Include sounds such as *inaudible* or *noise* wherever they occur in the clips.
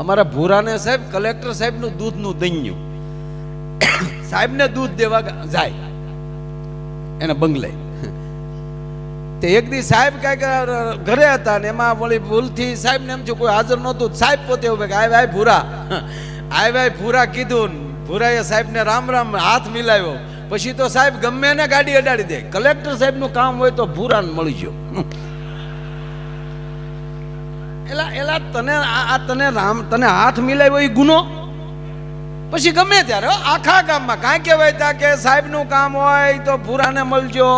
અમારા ભૂરાને સાહેબ, કલેક્ટર સાહેબનું દૂધનું દૈન્યું. સાહેબને દૂધ દેવા જાય. એના બંગલે. તે એક દી સાહેબ કાંઈક ઘરે હતા ને એમાં વળી ભૂલથી સાહેબને એમ છે કોઈ હાજર નહોતું. સાહેબ પોતે ઉભે કે, આય ભાઈ ભૂરા. આય ભાઈ ભૂરા કીધું ને. ભૂરાએ સાહેબને રામ રામ હાથ મિલાવ્યો. પછી તો સાહેબ ગમે એને ગાડી અડાડી દે. કલેક્ટર સાહેબનું કામ હોય તો ભૂરાને મળી ગયો. એલા તને આ આ તને રામ તને હાથ મિલાવ્યો એ ગુનો? પછી ગમે ત્યારે આખા ગામમાં. કાંઈ કહેવાય ત્યાં કે સાહેબનું કામ હોય તો ભૂરાને મળજો.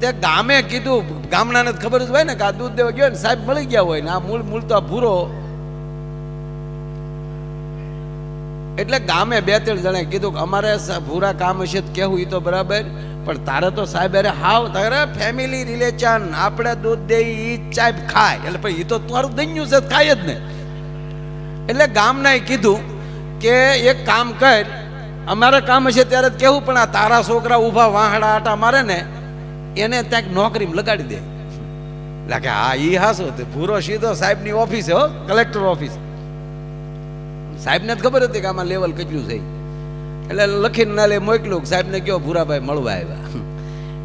તે ગામે કીધું, ગામડાને ખબર જ હોય ને કે આ દૂધ દેવા ગયો ને, સાહેબ મળી ગયા હોય ને, આ મૂળ મૂળ તો આ ભૂરો. એટલે ગામે બે ત્રણ જણે કીધું કે અમારે ભૂરા કામ હશે કેવું એ તો બરાબર. પણ તારે તો સાહેબ અરે હાવ, તારે ફેમિલી રિલેશન આપણે દૂધ દે એ સાહેબ ખાય. એટલે પણ એ તો તારું દૈન્યું છે, ખાય જ ને. એટલે ગામના કીધું કે એક કામ કર, અમારે કામ હશે ત્યારે જ કેવું, પણ આ તારા છોકરા ઊભા વાહડા આટા મારે ને, એને ત્યાં નોકરીમાં લગાડી દે. એટલે કે હા એ હાસો, તે ભૂરો સીધો સાહેબની ઓફિસ હો કલેક્ટર ઓફિસ. સાહેબને જ ખબર હતી કે આમાં લેવલ કેટલું છે એટલે લખીને નાલે મોકલ્યું સાહેબને કયો ભૂરાભાઈ મળવા આવ્યા.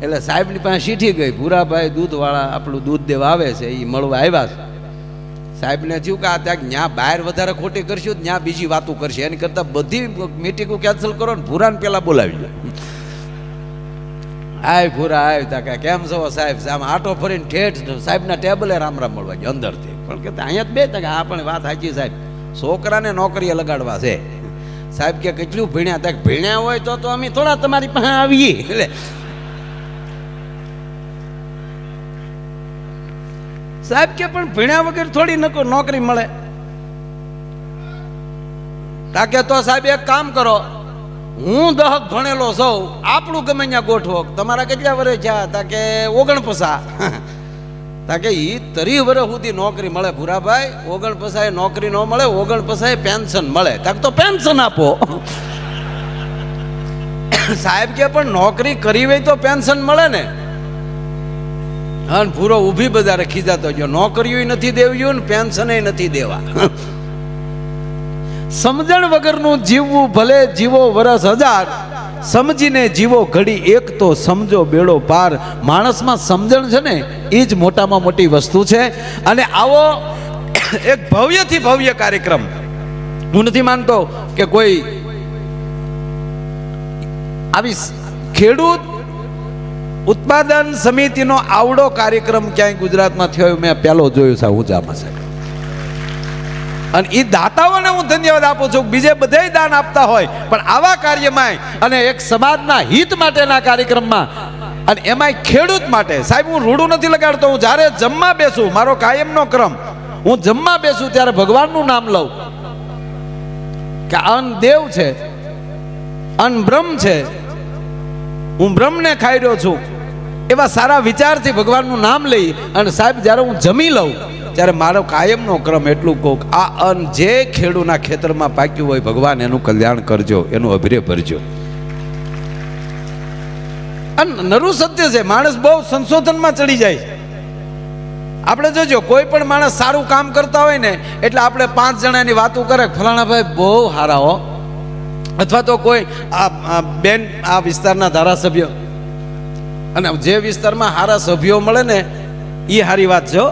એટલે સાહેબની પાસે શીઠી ગઈ, ભૂરાભાઈ દૂધવાળા આપણું દૂધ દેવા આવે છે એ મળવા આવ્યા છે. સાહેબને થયું કે આ ત્યાં ન્યા બહાર વધારે ખોટી કરશું, ત્યાં બીજી વાતો કરશે. એની કરતાં બધી મીટિંગો કેન્સલ કરો ને ભૂરાને પહેલાં બોલાવી લો આય ભૂરા, આય કે, કેમ છો સાહેબ? આમ આટો ફરીને ઠેઠ સાહેબના ટેબલે રામ રામ મળવા ગયો અંદરથી. પણ કે અહીંયા જ બે ત્યાં આ પણ વાત સાચી સાહેબ. છોકરાને નોકરીએ લગાડવા છે. સાહેબ કે કેટલું ભણ્યા હતા ભીણ્યા હોય તો તો અમે થોડા તમારી પાસે આવીએ. એટલે સાહેબ કે પણ ભણ્યા વગર થોડી નકો નોકરી મળે. તાકે તો સાહેબ એક કામ કરો, હું દહક ભણેલો સૌ, આપણું ગમે ત્યાં ગોઠવો. તમારા કેટલા વર્ષ છે તાકે ઓગણપસા તા એ તરી વર્ષ સુધી નોકરી મળે ભૂરાભાઈ ઓગણપસાએ નોકરી ન મળે ઓગણપસાએ પેન્શન મળે. તાક તો પેન્શન આપો. સાહેબ કે પણ નોકરી કરી હોય તો પેન્શન મળે ને. અને ભૂરો ઊભી બજારે ખીજાતો ગયો. નોકરીઓ નથી દેવ્યું ને પેન્શન નથી દેવા. સમજણ વગરનું જીવવું ભલે જીવો વરસ હજાર, સમજીને જીવો ઘડી એક તો સમજો બેડો પાર. માણસમાં સમજણ છે ને એ જ મોટામાં મોટી વસ્તુ છે. અને આવો એક ભવ્યથી ભવ્ય કાર્યક્રમ. હું નથી માનતો કે કોઈ આવી ખેડૂત ઉત્પાદન સમિતિનો આવડો કાર્યક્રમ ક્યાંય ગુજરાતમાં થયો મેં પહેલો જોયો છે ઉજામાં સાહેબ. અને એ દાતાઓને હું ધન્યવાદ આપું છું. બીજે બધે દાન આપતા હોય, પણ આવા કાર્યમાં અને એક સમાજના હિત માટેના કાર્યક્રમમાં અને એમાંય ખેડૂત માટે. સાહેબ, હું રૂડું નથી લગાડતો. હું જ્યારે જમવા બેસું, મારો કાયમનો ક્રમ, હું જમવા બેસું ત્યારે ભગવાનનું નામ લઉં. કે અન દેવ છે, અન બ્રહ્મ છે, હું બ્રહ્મને ખાઈ રહ્યો છું. એવા સારા વિચારથી ભગવાનનું નામ લઈ અને સાહેબ, જ્યારે હું જમી લઉં, ત્યારે મારો કાયમનો ક્રમ એટલું કહું આ અન્ન જે ખેડૂના ખેતરમાં પાક્યું હોય, ભગવાન એનું કલ્યાણ કરજો, એનું અભિરે ભરજો. અને નરું સત્ય છે, માણસ બહુ સંશોધનમાં ચડી જાય આપણે જોજો, કોઈ પણ માણસ સારું કામ કરતા હોય ને, એટલે આપણે પાંચ જણાની વાતો કરે, ફલાણા ભાઈ બહુ સારા હો. અથવા તો કોઈ આ બેન, આ વિસ્તારના ધારાસભ્ય. અને જે વિસ્તારમાં હારા સભ્યો મળે ને એ સારી વાત છે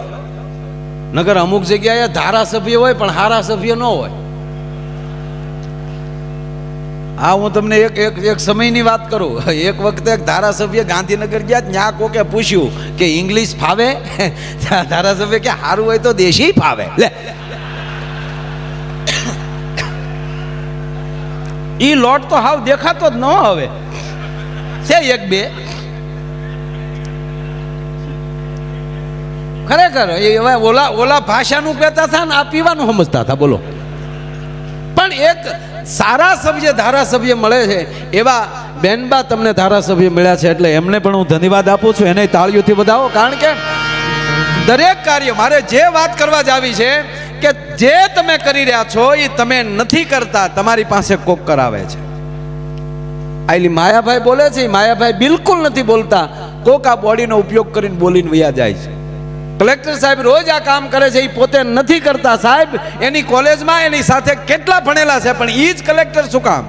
નગર અમુક જગ્યાએ ધારાસભ્ય હોય, પણ હારા સભ્ય ન હોય. હા, હું તમને એક એક એક સમયની વાત કરું. *laughs* એક વખતે એક ધારાસભ્ય ગાંધીનગર ગયા, ત્યાં કોકે પૂછ્યું કે ઇંગ્લિશ ફાવે? *laughs* ધારાસભ્ય કે સારું હોય તો દેશી ફાવે. લે. ઈ લોટ તો હાવ દેખાતો જ ન હવે. છે એક બે. ખરેખર, એ હવે ઓલા ઓલા ભાષાનું કહેતા હતા ને આ પીવાનું સમજતા હતા, બોલો. પણ એક સારા સભ્ય ધારાસભ્ય મળે છે. એવા બેનબા તમને ધારાસભ્ય મળ્યા છે એટલે એમને પણ હું ધન્યવાદ આપું છું. એને તાળીઓથી વધાવો. કારણ કે દરેક કાર્ય મારે જે વાત કરવા જ આવી છે કે જે તમે કરી રહ્યા છો એ તમે નથી કરતા, તમારી પાસે કોક કરાવે છે. આઈલી માયાભાઈ બોલે છે, માયાભાઈ બિલકુલ નથી બોલતા. કોક આ બોડીનો ઉપયોગ કરીને બોલીને વયા જાય છે. કલેક્ટર સાહેબ રોજ આ કામ કરે છે એ પોતે નથી કરતા સાહેબ. એની કોલેજમાં એની સાથે કેટલા ભણેલા છે, પણ એ જ કલેક્ટર શું કામ?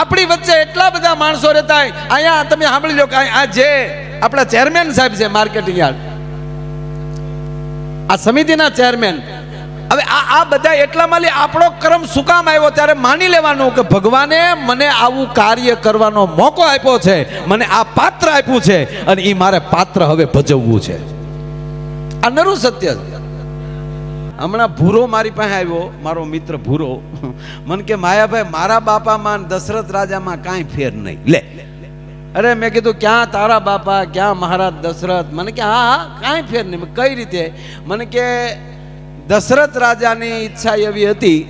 આપણી વચ્ચે એટલા બધા માણસો રહેતા હોય, અહીંયા તમે સાંભળી લો કે આ જે આપણા ચેરમેન સાહેબ છે માર્કેટિંગ યાર્ડ. આ સમિતિના ચેરમેન હવે આ આ બધા એટલામાં લે આપણો ક્રમ શું કામ આવ્યો? ત્યારે માની લેવાનું કે ભગવાને મને આવું કાર્ય કરવાનો મોકો આપ્યો છે, મને આ પાત્ર આપ્યું છે અને એ મારે પાત્ર હવે ભજવવું છે. આ નરું સત્ય હમણાં ભૂરો મારી પાસે આવ્યો, મારો મિત્ર ભૂરો. મને કે, માયાભાઈ, મારા બાપામાં દશરથ રાજામાં કાંઈ ફેર નહીં. લે. અરે મેં કીધું, ક્યાં તારા બાપા? ક્યાં મહારાજ દશરથ? મને કે, હા હા, કાંઈ ફેર નહીં. કઈ રીતે? મને કે દશરથ રાજાની ઈચ્છા એવી હતી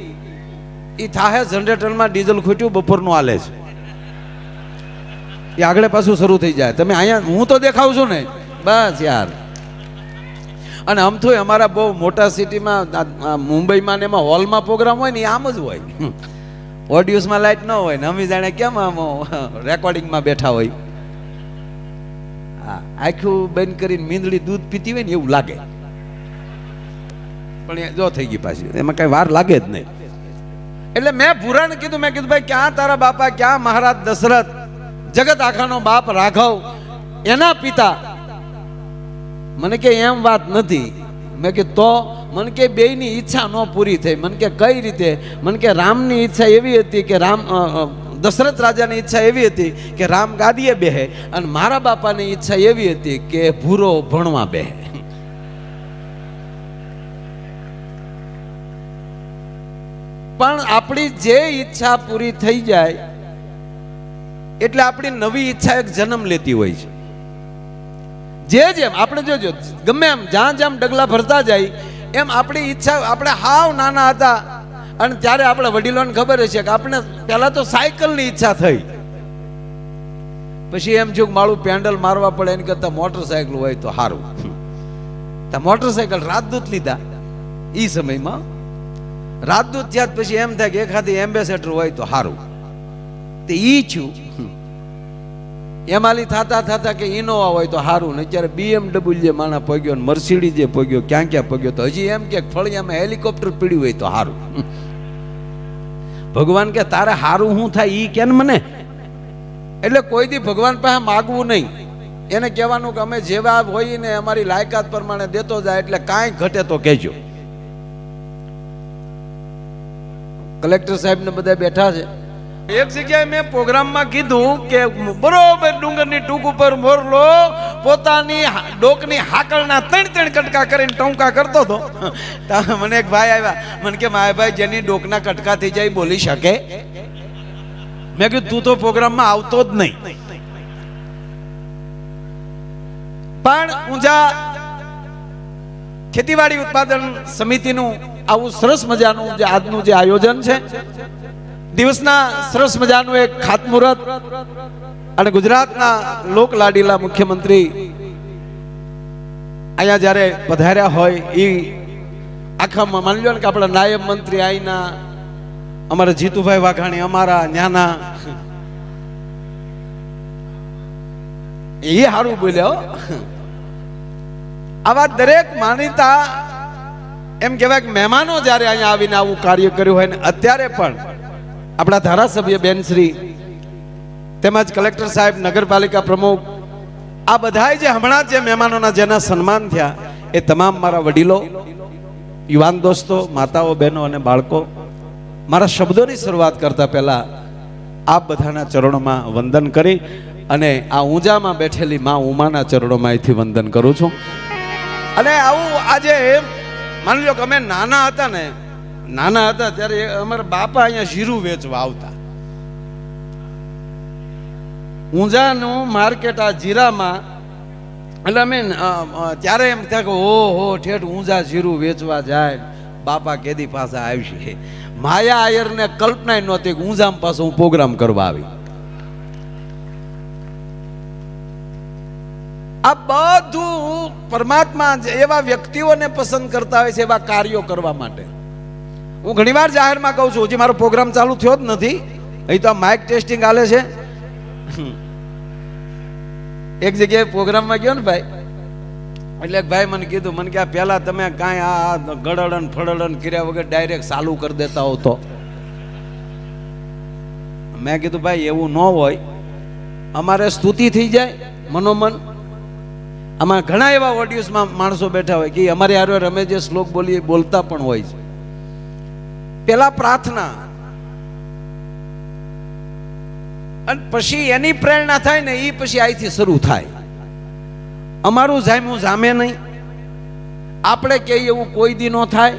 એ થાહે જનરેટરમાં ડીઝલ ખૂટ્યું, બપોરનું આલે છે. એ આગળ પાછું શરૂ થઈ જાય. તમે અહીંયા, હું તો દેખાવ છું ને? બસ યાર. અને આમ તો અમારા બહુ મોટા સિટીમાં મુંબઈમાં ને એમાં હોલમાં પ્રોગ્રામ હોય ને એ આમ જ હોય. ઓડિયોસમાં લાઈટ ન હોય ને, અમે જાણે કેમ આમ રેકોર્ડિંગમાં બેઠા હોય. આખું બંધ કરીને મીંદડી દૂધ પીતી હોય ને, એવું લાગે. પણ જો થઈ ગઈ પાછી. એમાં કઈ વાર લાગે જ નહીં. એટલે મેં પુરાણ કીધું, મેં કીધું, ભાઈ, ક્યાં તારા બાપા? ક્યાં મહારાજ દશરથ? જગત આખાનો બાપ રાઘવ, એના પિતા. મને કે, એમ વાત નથી. મેં કે, તો? મને કે, બેયની ઈચ્છા ન પૂરી થઈ. મને કે, કઈ રીતે? મને કે, રામની ઈચ્છા એવી હતી કે રામ દશરથ રાજાની ઈચ્છા એવી હતી કે રામ ગાદીએ બેહે અને મારા બાપાની ઈચ્છા એવી હતી કે ભૂરો ભણવા બેહે. પણ આપણી જે ઈચ્છા પૂરી થઈ જાય, એટલે આપણી નવી ઈચ્છા એક જન્મ લેતી હોય છે. જે જેમ, આપણે જોજો ગમે એમ, જ્યાં જ્યાં ડગલા ભરતા જાય, એમ આપણી ઈચ્છા, આપણે હાવ નાના હતા, અને ત્યારે આપણે વડીલોને ખબર હશે કે આપણે પહેલા તો સાયકલની ઈચ્છા થઈ. પછી એમ જો મારું પેન્ડલ મારવા પડે, એની કરતા મોટરસાયકલ હોય તો સારું મોટરસાયકલ રાજદૂત લીધા એ સમયમાં રાજદૂત થયા પછી એમ થાય કે એખાદી એમ્બેસેડર હોય તો સારું તે ઈ છું. એમાલી થાતા થાતા કે ઇનોવા હોય તો સારું ને અત્યારે બીએમડબલ્યુ માણા પગ્યો ને મર્સિડી જે પગ્યો, ક્યાં ક્યાં પગ્યો તો હજી એમ કે ફળિયામાં હેલિકોપ્ટર પીડ્યું હોય તો સારું ભગવાન કે તારે સારું શું થાય ઈ કે મને? એટલે કોઈ દી ભગવાન પાસે માગવું નહીં. એને કહેવાનું કે અમે જેવા હોઈએ ને અમારી લાયકાત પ્રમાણે દેતો જાય એટલે કાંઈ ઘટે તો કહેજો. કલેક્ટર સાહેબ ને બધા બેઠા છે. એક જગ્યાએ મેં પ્રોગ્રામમાં કીધું કે બરોબર ડુંગરની ટૂંક ઉપર મોરલો પોતાની ડોકની હાકળના ત્રણ ત્રણ કટકા કરીને ટોંકા કરતો હતો. મને એક ભાઈ આવ્યા. મને કે, માય ભાઈ, જેની ડોકના કટકા થઈ જાય બોલી શકે. મેં કીધું, તું તો પ્રોગ્રામમાં આવતો જ નહીં. પણ ઊંઝા ખેતીવાડી ઉત્પાદન સમિતિનું આવું સરસ મજાનું જે આજનું જે આયોજન છે, દિવસના સરસ મજાનું એક ખાતમુહૂર્ત. અને ગુજરાતના લોક લાડીલા મુખ્યમંત્રી અહીંયા જ્યારે પધાર્યા હોય એ આખામાં માની લો ને કે આપણા નાયબ મંત્રી આઈના, અમારા જીતુભાઈ વાઘાણી, અમારા ન્યાના. એ સારું બોલ્યો આવા દરેક માનીતા એમ કહેવાય કે મહેમાનો જ્યારે અહીંયા આવીને આવું કાર્ય કર્યું હોય ને અત્યારે પણ આપણા ધારાસભ્ય બેનશ્રી તેમજ કલેક્ટર સાહેબ, નગરપાલિકા પ્રમુખ, આ બધાય જે હમણાં જ મહેમાનોના જેના સન્માન થયા એ તમામ મારા વડીલો, યુવાન દોસ્તો, માતાઓ, બહેનો અને બાળકો, મારા શબ્દોની શરૂઆત કરતા પહેલા આપ બધાના ચરણોમાં વંદન કરી અને આ ઊંઝામાં બેઠેલી મા ઉમાના ચરણોમાં અહીંથી વંદન કરું છું. અને આવું આજે માની લો કે અમે નાના હતા ને, નાના હતા ત્યારે અમારા બાપા અહીંયા જીરું વેચવા આવતા. ઊંઝાનું માર્કેટ આ જીરામાં, એટલે અમે ત્યારે એમ થાય કે ઓ હો ઠેઠ ઊંઝા જીરું વેચવા જાય બાપા કેદી પાછા આવશે. માયા આયરને કલ્પના નહોતી કે ઊંઝામાં પાછો હું પ્રોગ્રામ કરવા આવી. આ બધું પરમાત્મા એવા વ્યક્તિઓને પસંદ કરતા હોય છે, એવા કાર્યો કરવા માટે. હું ઘણીવાર જાહેરમાં કહું છું, હજી મારો પ્રોગ્રામ ચાલુ થયો જ નથી. અહીં તો આ માઇક ટેસ્ટિંગ હાલે છે. એક જગ્યાએ પ્રોગ્રામમાં ગયો ને ભાઈ. એટલે ભાઈ મને કીધું, મને કે આ પહેલા તમે કાંઈ આ ગળડન ફળડન કર્યા વગર ડાયરેક્ટ ચાલુ કરી દેતા હો તો મેં કીધું, ભાઈ, એવું ન હોય. અમારે સ્તુતિ થઈ જાય, મનોમન. આમાં ઘણા એવા ઓડિયન્સમાં માણસો બેઠા હોય કે અમારે હારે રમે જે શ્લોક બોલીએ બોલતા પણ હોય છે. પેલા પ્રાર્થના. અને પછી એની પ્રેરણા થાય ને એ પછી અહીંથી શરૂ થાય. અમારું જામ્યું જામે નહીં. આપણે કહીએ એવું કોઈ દી ન થાય.